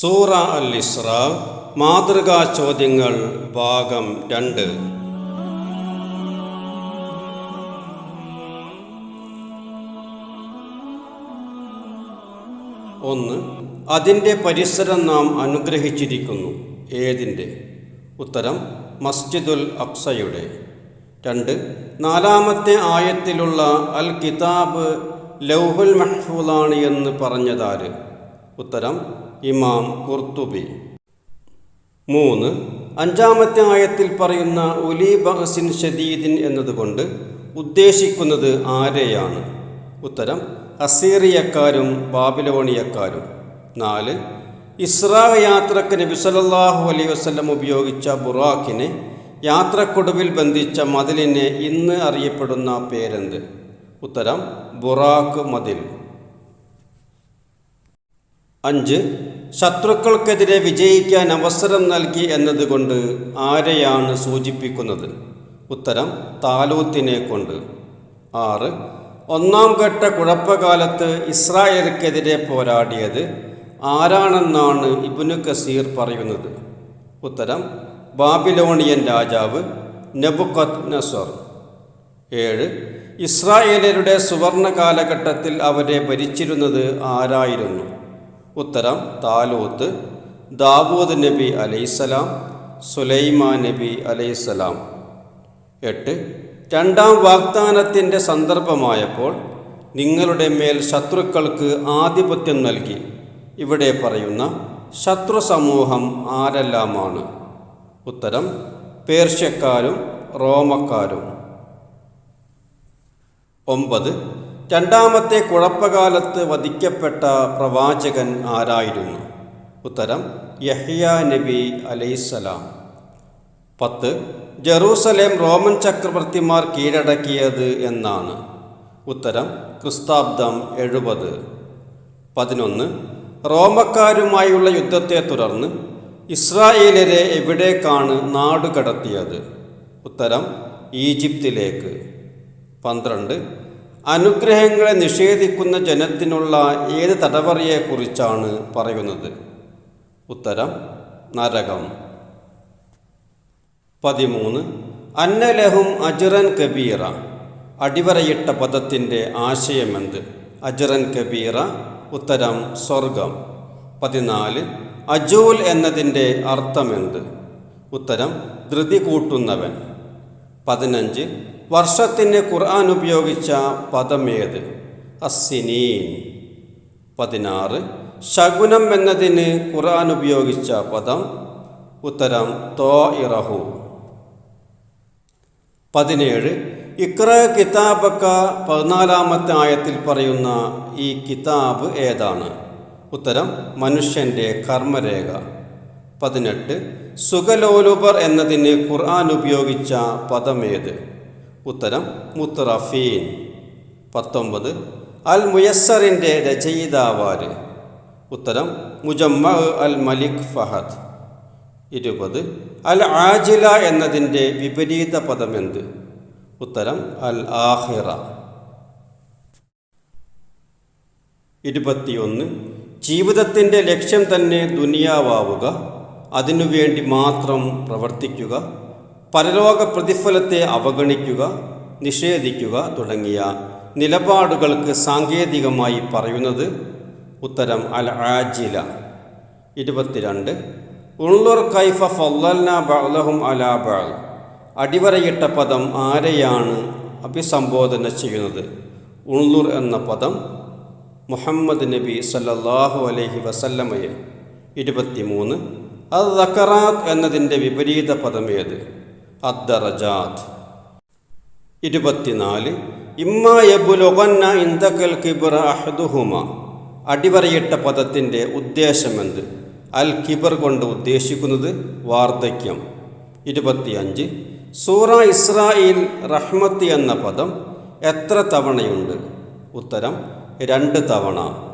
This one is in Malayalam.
സൂറ അൽ ഇസ്ര മാതൃകാ ചോദ്യങ്ങൾ ഭാഗം രണ്ട്. ഒന്ന് അതിന്റെ പരിസരം നാം അനുഗ്രഹിച്ചിരിക്കുന്നു. ഏതിന്റെ? ഉത്തരം മസ്ജിദുൽ അക്സയുടെ. രണ്ട് നാലാമത്തെ ആയത്തിലുള്ള അൽ കിതാബ് ലൗഹുൽ മഹ്ഫൂദാണ് എന്ന് പറഞ്ഞതാര്? ഉത്തരം ഇമാം കുർത്തുബി. മൂന്ന് അഞ്ചാമത്തെ ആയത്തിൽ പറയുന്ന ഉലി ബഹസിൻ ഷദീദിൻ എന്നതുകൊണ്ട് ഉദ്ദേശിക്കുന്നത് ആരെയാണ്? ഉത്തരം അസീറിയക്കാരും ബാബിലോണിയക്കാരും. നാല് ഇസ്രാ യാത്രയ്ക്ക് നബി സല്ലല്ലാഹു അലൈഹി വസല്ലം ഉപയോഗിച്ച ബുറാഖിനെ യാത്രക്കൊടുവിൽ ബന്ധിച്ച മതിലിനെ ഇന്ന് അറിയപ്പെടുന്ന പേരെന്ത്? ഉത്തരം ബുറാഖ് മതിൽ. അഞ്ച് ശത്രുക്കൾക്കെതിരെ വിജയിക്കാൻ അവസരം നൽകി എന്നതുകൊണ്ട് ആരെയാണ് സൂചിപ്പിക്കുന്നത്? ഉത്തരം താലൂത്തിനെ കൊണ്ട്. ആറ് ഒന്നാം ഘട്ട കുഴപ്പകാലത്ത് ഇസ്രായേൽക്കെതിരെ പോരാടിയത് ആരാണെന്നാണ് ഇബുനു കസീർ പറയുന്നത്? ഉത്തരം ബാബിലോണിയൻ രാജാവ് നെബുക്കത് നസർ ഏഴ് ഇസ്രായേലരുടെ സുവർണ കാലഘട്ടത്തിൽ അവരെ ഭരിച്ചിരുന്നത് ആരായിരുന്നു? ഉത്തരം താലൂത്ത്. ദാവൂദ് നബി അലൈസലാം സുലൈമാൻ നബി അലൈസലാം എട്ട്. രണ്ടാം വാഗ്ദാനത്തിന്റെ സന്ദർഭമായപ്പോൾ നിങ്ങളുടെ മേൽ ശത്രുക്കൾക്ക് ആധിപത്യം നൽകി. ഇവിടെ പറയുന്ന ശത്രു സമൂഹം ആരെല്ലാമാണ്? ഉത്തരം പേർഷ്യക്കാരും റോമക്കാരും. ഒമ്പത്. രണ്ടാമത്തെ കുഴപ്പകാലത്ത് വധിക്കപ്പെട്ട പ്രവാചകൻ ആരായിരുന്നു? ഉത്തരം യഹ്യ നബി അലൈസലാം പത്ത് ജെറൂസലേം റോമൻ ചക്രവർത്തിമാർ കീഴടക്കിയത് എന്നാണ്. ഉത്തരം ക്രിസ്താബ്ദം എഴുപത്. പതിനൊന്ന് റോമക്കാരുമായുള്ള യുദ്ധത്തെ തുടർന്ന് ഇസ്രായേലരെ എവിടേക്കാണ് നാടുകടത്തിയത്? ഉത്തരം ഈജിപ്തിലേക്ക്. പന്ത്രണ്ട് അനുഗ്രഹങ്ങളെ നിഷേധിക്കുന്ന ജനത്തിനുള്ള ഏത് തടവറയെക്കുറിച്ചാണ് പറയുന്നത്? ഉത്തരം നരകം. പതിമൂന്ന് അന്നലഹും അജറൻ കബീറ. അടിവരയിട്ട പദത്തിന്റെ ആശയമെന്ത്? അജറൻ കബീറ ഉത്തരം സ്വർഗം. പതിനാല് അജൂൽ എന്നതിന്റെ അർത്ഥമെന്ത്? ഉത്തരം ധൃതി കൂട്ടുന്നവൻ. പതിനഞ്ച്. വർഷത്തിന് ഖുർആൻ ഉപയോഗിച്ച പദം ഏത്? അസിനീൻ പതിനാറ്. ശകുനം എന്നതിന് ഖുർആൻ ഉപയോഗിച്ച പദം? ഉത്തരം തോ ഇറഹു പതിനേഴ്. ഇക്ര കിതാബക്ക പതിനാലാമത്തെ ആയത്തിൽ പറയുന്ന ഈ കിതാബ് ഏതാണ്? ഉത്തരം മനുഷ്യന്റെ കർമ്മരേഖ. പതിനെട്ട്. സുഖലോലുബർ എന്നതിന് ഖുർആൻ ഉപയോഗിച്ച പദമേത്? ഉത്തരം മുത്തറഫീൻ. പത്തൊമ്പത്. അൽ മുയസ്സറിന്റെ രചയിതാവാര്? ഉത്തരം മുജമ്മ അൽ മലിക് ഫഹദ്. ഇരുപത്. അൽ ആജില എന്നതിന്റെ വിപരീത പദമെന്ത്? ഉത്തരം അൽ ആഹിറ ഇരുപത്തിയൊന്ന്. ജീവിതത്തിന്റെ ലക്ഷ്യം തന്നെ ദുനിയാവാവുക. അതിനുവേണ്ടി മാത്രം പ്രവർത്തിക്കുക പരലോക പ്രതിഫലത്തെ അവഗണിക്കുക നിഷേധിക്കുക തുടങ്ങിയ നിലപാടുകൾക്ക് സാങ്കേതികമായി പറയുന്നത് ഉത്തരം അൽ ആജില ഇരുപത്തിരണ്ട്. ഉള്ളൂർ കൈഫ ഫൊല്ലൽന ബഅലഹും അലാ ബഅൽ. അടിവരയിട്ട പദം ആരെയാണ് അഭിസംബോധന ചെയ്യുന്നത്? ഉള്ളൂർ എന്ന പദം മുഹമ്മദ് നബി സല്ലല്ലാഹു അലൈഹി വസല്ലമയെ. ഇരുപത്തിമൂന്ന്. അത് ദക്കറാത്ത് എന്നതിന്റെ വിപരീത പദം ഏത്? അദ്ദറജാത്ത്. ഇരുപത്തിനാല്. ഇമ്മ യബുലുഗന്ന ഇന്ദക്കൽ കിബർ അഹദുഹുമ. അടിവരയിട്ട പദത്തിന്റെ ഉദ്ദേശമെന്ത് അൽ കിബർ കൊണ്ട് ഉദ്ദേശിക്കുന്നത് വാർദ്ധക്യം. ഇരുപത്തിയഞ്ച്. സൂറ ഇസ്രായേൽ റഹ്മത്ത് എന്ന പദം എത്ര തവണയുണ്ട്? ഉത്തരം രണ്ട് തവണ.